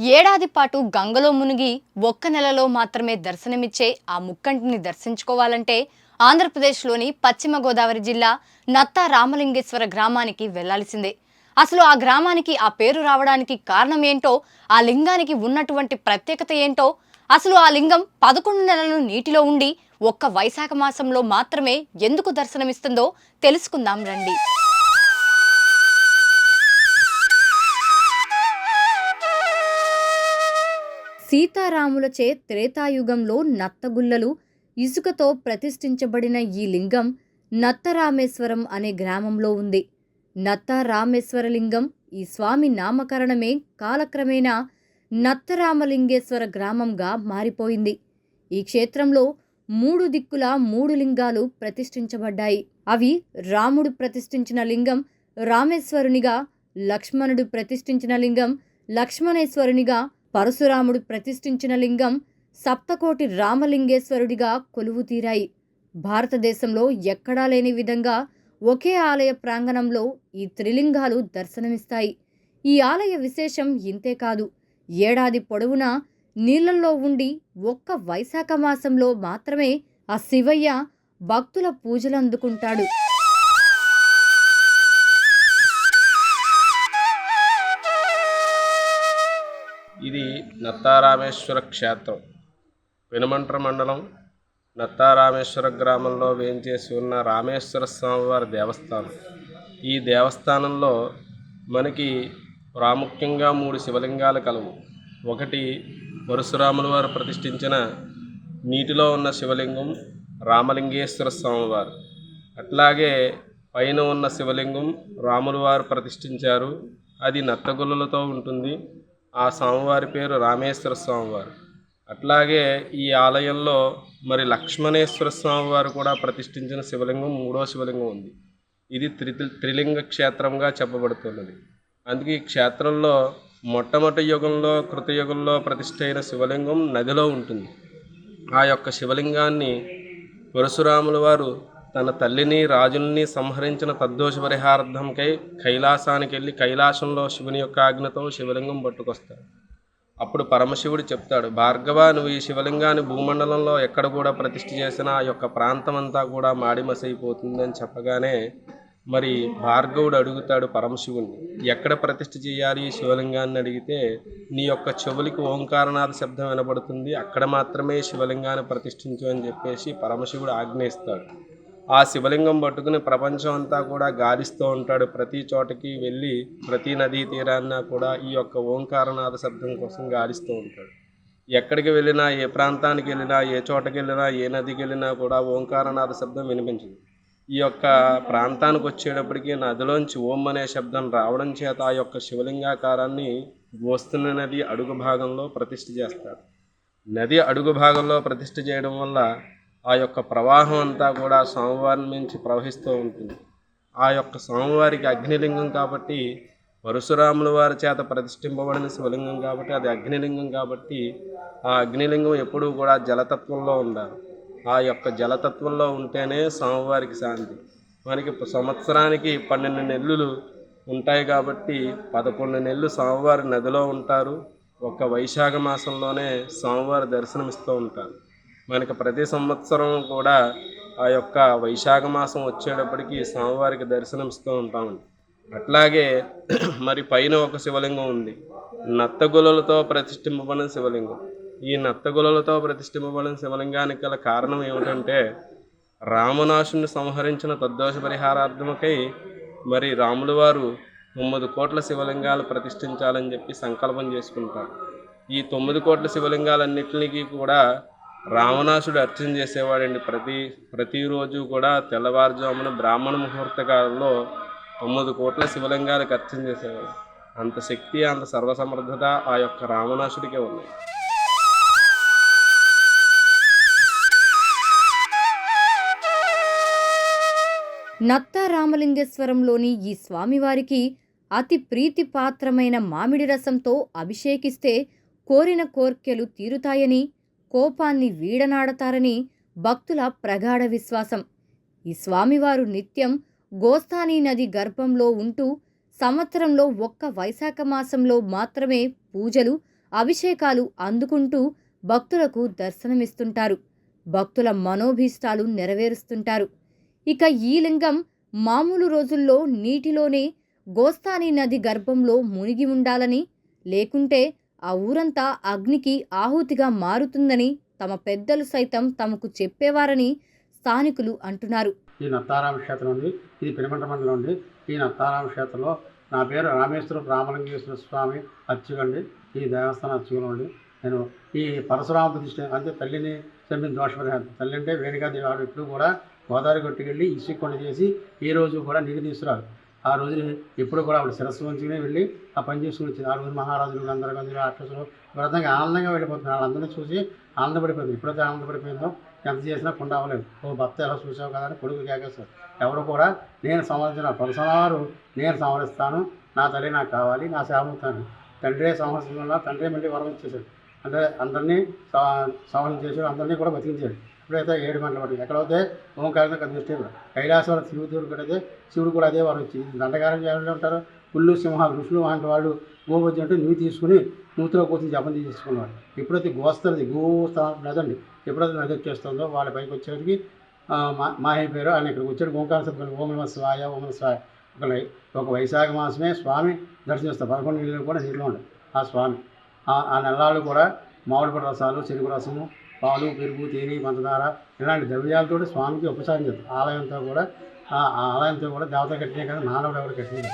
ఏడాది పాటు గంగలో మునిగి ఒక్క నెలలో మాత్రమే దర్శనమిచ్చే ఆ ముక్కంటిని దర్శించుకోవాలంటే ఆంధ్రప్రదేశ్లోని పశ్చిమ గోదావరి జిల్లా నత్తా రామలింగేశ్వర గ్రామానికి వెళ్ళాల్సిందే. అసలు ఆ గ్రామానికి ఆ పేరు రావడానికి కారణం ఏంటో ఆ లింగానికి ఉన్నటువంటి ప్రత్యేకత ఏంటో అసలు ఆ లింగం పదకొండు నెలలు నీటిలో ఉండి ఒక్క వైశాఖ మాసంలో మాత్రమే ఎందుకు దర్శనమిస్తుందో తెలుసుకుందాం రండి. సీతారాములచే త్రేతాయుగంలో నత్తగుల్లలు ఇసుకతో ప్రతిష్ఠించబడిన ఈ లింగం నత్తరామేశ్వరం అనే గ్రామంలో ఉంది. నత్తరామేశ్వరలింగం ఈ స్వామి నామకరణమే కాలక్రమేణా నత్తరామలింగేశ్వర గ్రామంగా మారిపోయింది. ఈ క్షేత్రంలో మూడు దిక్కుల మూడు లింగాలు ప్రతిష్ఠించబడ్డాయి. అవి రాముడు ప్రతిష్ఠించిన లింగం రామేశ్వరునిగా లక్ష్మణుడు ప్రతిష్ఠించిన లింగం లక్ష్మణేశ్వరునిగా పరశురాముడు ప్రతిష్ఠించిన లింగం సప్తకోటి రామలింగేశ్వరుడిగా కొలువు తీరాయి భారతదేశంలో ఎక్కడా లేని విధంగా ఒకే ఆలయ ప్రాంగణంలో ఈ త్రిలింగాలు దర్శనమిస్తాయి. ఈ ఆలయ విశేషం ఇంతే కాదు. ఏడాది పొడవునా నీళ్ళలో ఉండి ఒక్క వైశాఖ మాసంలో మాత్రమే ఆ శివయ్య భక్తుల పూజలు అందుకుంటాడు ఇది నత్తారామేశ్వర క్షేత్రం. పెనుమంట్ర మండలం నత్తారామేశ్వర గ్రామంలో వేంచేసి ఉన్న రామేశ్వర స్వామివారి దేవస్థానం. ఈ దేవస్థానంలో మనకి ప్రాముఖ్యంగా మూడు శివలింగాలు కలవు. ఒకటి పరశురాముల వారు ప్రతిష్ఠించిన నీటిలో ఉన్న శివలింగం రామలింగేశ్వర స్వామివారు. అట్లాగే పైన ఉన్న శివలింగం రాములు వారు ప్రతిష్ఠించారు. అది నత్తగుల్లలతో ఉంటుంది. ఆ స్వామివారి పేరు రామేశ్వర స్వామివారు. అట్లాగే ఈ ఆలయంలో మరి లక్ష్మణేశ్వర స్వామివారు కూడా ప్రతిష్ఠించిన శివలింగం మూడో శివలింగం ఉంది. ఇది త్రి త్రిలింగ క్షేత్రంగా చెప్పబడుతున్నది. అందుకే ఈ క్షేత్రంలో మొట్టమొదటి యుగంలో కృతయుగంలో ప్రతిష్ఠ అయిన శివలింగం నదిలో ఉంటుంది. ఆ యొక్క శివలింగాన్ని పరశురాముల వారు తన తల్లిని రాజుల్ని సంహరించిన తద్దోష పరిహారార్థంకై కైలాసానికి వెళ్ళి కైలాసంలో శివుని యొక్క ఆజ్ఞతో శివలింగం పట్టుకొస్తాడు. అప్పుడు పరమశివుడు చెప్తాడు భార్గవ నువ్వు ఈ శివలింగాన్ని భూమండలంలో ఎక్కడ కూడా ప్రతిష్ఠ చేసినా ఆ యొక్క ప్రాంతం అంతా కూడా మాడిమసైపోతుందని చెప్పగానే మరి భార్గవుడు అడుగుతాడు పరమశివుణ్ణి ఎక్కడ ప్రతిష్ఠ చేయాలి ఈ శివలింగాన్ని అడిగితే నీ యొక్క చెవులకి ఓంకారనాథ శబ్దం వినబడుతుంది అక్కడ మాత్రమే శివలింగాన్ని ప్రతిష్ఠించు అని చెప్పేసి పరమశివుడు ఆజ్ఞయిస్తాడు ఆ శివలింగం పట్టుకుని ప్రపంచం అంతా కూడా గాలిస్తూ ఉంటాడు. ప్రతి చోటకి వెళ్ళి ప్రతి నదీ తీరాన్న కూడా ఈ యొక్క ఓంకారనాథ శబ్దం కోసం గాలిస్తూ ఉంటాడు. ఎక్కడికి వెళ్ళినా ఏ ప్రాంతానికి వెళ్ళినా ఏ చోటకి వెళ్ళినా ఏ నదికి వెళ్ళినా కూడా ఓంకారనాథ శబ్దం వినిపించింది. ఈ యొక్క ప్రాంతానికి వచ్చేటప్పటికి నదిలోంచి ఓం అనే శబ్దం రావడం చేత ఆ యొక్క శివలింగాకారాన్ని వస్తున్న నది అడుగు భాగంలో ప్రతిష్ఠ చేస్తారు. నది అడుగు భాగంలో ప్రతిష్ఠ చేయడం వల్ల ఆ యొక్క ప్రవాహం అంతా కూడా స్వామివారిని మించి ప్రవహిస్తూ ఉంటుంది. ఆ యొక్క స్వామివారికి అగ్నిలింగం కాబట్టి పరశురాముల వారి చేత ప్రతిష్ఠింపబడిన శివలింగం కాబట్టి అది అగ్నిలింగం కాబట్టి ఆ అగ్నిలింగం ఎప్పుడూ కూడా జలతత్వంలో ఉండాలి. ఆ యొక్క జలతత్వంలో ఉంటేనే స్వామివారికి శాంతి. మనకి సంవత్సరానికి పన్నెండు నెలలు ఉంటాయి కాబట్టి పదకొండు నెలలు స్వామివారి నదిలో ఉంటారు. ఒక వైశాఖ మాసంలోనే స్వామివారి దర్శనమిస్తూ ఉంటారు. మనకి ప్రతి సంవత్సరం కూడా ఆ యొక్క వైశాఖ మాసం వచ్చేటప్పటికి స్వామివారికి దర్శనమిస్తూ ఉంటామండి అట్లాగే మరి పైన ఒక శివలింగం ఉంది. నత్తగులలతో ప్రతిష్ఠింపబడిన శివలింగం. ఈ నత్తగులలతో ప్రతిష్ఠింపబడిన శివలింగానికి గల కారణం ఏమిటంటే రామనాశుని సంహరించిన తద్దోష పరిహారార్థమకై మరి రాముల వారు తొమ్మిది కోట్ల శివలింగాలు ప్రతిష్ఠించాలని చెప్పి సంకల్పం చేసుకుంటారు. ఈ తొమ్మిది కోట్ల శివలింగాలన్నింటినీ కూడా రావణాసుడు అర్చన చేసేవాడండి. ప్రతి ప్రతిరోజు కూడా తెల్లవారుజామున బ్రాహ్మణ ముహూర్త కాలంలో తొమ్మిది కోట్ల శివలింగాలకు అర్చన చేసేవాడు. అంత శక్తి అంత సర్వసమర్థత ఆ యొక్క రావణాసుడికే ఉన్నాయి నత్త రామలింగేశ్వరంలోని ఈ స్వామివారికి అతి ప్రీతిపాత్రమైన మామిడి రసంతో అభిషేకిస్తే కోరిన కోర్కెలు తీరుతాయని కోపాన్ని వీడనాడతారని భక్తుల ప్రగాఢ విశ్వాసం. ఈ స్వామివారు నిత్యం గోస్తానీ నది గర్భంలో ఉంటూ సంవత్సరంలో ఒక్క వైశాఖ మాసంలో మాత్రమే పూజలు అభిషేకాలు అందుకుంటూ భక్తులకు దర్శనమిస్తుంటారు. భక్తుల మనోభీష్టాలు నెరవేరుస్తుంటారు. ఇక ఈ లింగం మామూలు రోజుల్లో నీటిలోనే గోస్తాని నది గర్భంలో మునిగి ఉండాలని లేకుంటే ఆ ఊరంతా అగ్నికి ఆహుతిగా మారుతుందని తమ పెద్దలు సైతం తమకు చెప్పేవారని స్థానికులు అంటున్నారు. ఈ నత్తారామ క్షేత్రం ఉంది. ఇది పెనుమంట మండలం ఉంది. ఈ నత్తారామ క్షేత్రంలో నా పేరు రామేశ్వరం రామలింగేశ్వర స్వామి అర్చకండి ఈ దేవస్థానం అర్చకులండి నేను ఈ పరశురామ ప్రతిష్ట అంటే తల్లిని చంపిన దోషపరిహారం తల్లి అంటే వేణుగాది ఆవిడ ఎప్పుడు కూడా గోదావరి కొట్టుకెళ్ళి ఇసుకొండ చేసి ఈ రోజు కూడా నీరు తీసుకురాదు ఆ రోజు ఎప్పుడు కూడా ఆవిడ శిరస్సు వంచుకునే వెళ్ళి ఆ పని చేసుకుని వచ్చింది. ఆ రోజు మహారాజులు అందరూ గంధులు వ్రతంగా ఆనందంగా వెళ్ళిపోతున్నారు. వాళ్ళందరినీ చూసి ఆనందపడిపోయింది ఎప్పుడైతే ఆనందపడిపోయిందో ఎంత చేసినా కుండ అవ్వలేదు. ఓ భర్త ఎలా చూసావు కదా అని కొడుకు కేకేస్తారు ఎవరు కూడా నేను సంవరించిన పరసనారు నేను సంవరిస్తాను నా తల్లి నాకు కావాలి నా సేవతాను తండ్రే సంవత్సరంలో తండ్రే మళ్ళీ వరం ఇచ్చేసాడు అంటే అందరినీ సంవత్సరం చేసాడు అందరినీ కూడా బతికించాడు. ఇప్పుడైతే ఏడు గంటల పట్టింది ఎక్కడైతే ఓంకారం కనిపిస్తే కైలాసవరం శివుడు కూడా శివుడు కూడా అదే వారు వచ్చి దండకారం చేయాలంటే ఉంటారు? పుల్లు సింహాలు ఋషులు వంటి వాళ్ళు గోబొజ్జి అంటే నువ్వు తీసుకుని నూతిలో కోసం జపం తీసుకునేవాడు ఎప్పుడైతే గోస్తుంది గోస్థానం నదండి ఎప్పుడైతే నది వచ్చేస్తుందో వాళ్ళ పైకి వచ్చేసరికి ఆ, మా పేరు. ఆయన ఇక్కడికి వచ్చాడు. ఓంకార సత్యం ఓమల స్వాయ ఓమల స్వాయ ఒక ఒక వైశాఖ మాసమే స్వామి దర్శనిస్తారు పదకొండు నెలలు కూడా నీళ్ళు ఉండదు ఆ స్వామి. ఆ- ఆ నెలలు కూడా మామిడి రసాలు చెరుకు రసము పాలు పెరుగు తేనె పంచదార ఇలాంటి ద్రవ్యాలతో స్వామికి ఉపచారం చేస్తారు. ఆలయంతో కూడా ఆ ఆలయంతో కూడా దేవత కట్టినే కదా మానవుడు ఎవరు కట్టినది